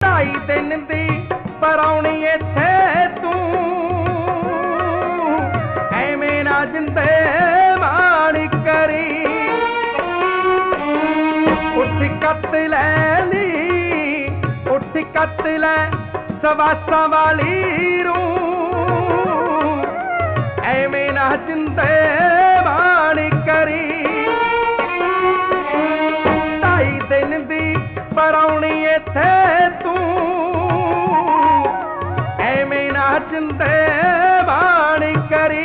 ਢਾਈ ਦਿਨ ਦੀ ਪਰੌਣੀ ਇੱਥੇ ਤੂੰ। ਐਵੇਂ ਨਾ ਜਿੰਦੇ ਮਾਣੀ ਕਰੀ। ਉੱਠ ਕੱਤ ਲੈ ਲਈ ਉੱਠ ਕੱਤ ਲੈ ਸਵਾਸਾਂ ਵਾਲੀ ਰੂ ਐਵੇਂ ਨਾ ਜਿੰਦੇ ਮਾਣੀ ਕਰੀ। ਢਾਈ ਦਿਨ ਦੀ ਪਰੌਣੀ ਇੱਥੇ சிந்தே வாணி கரீ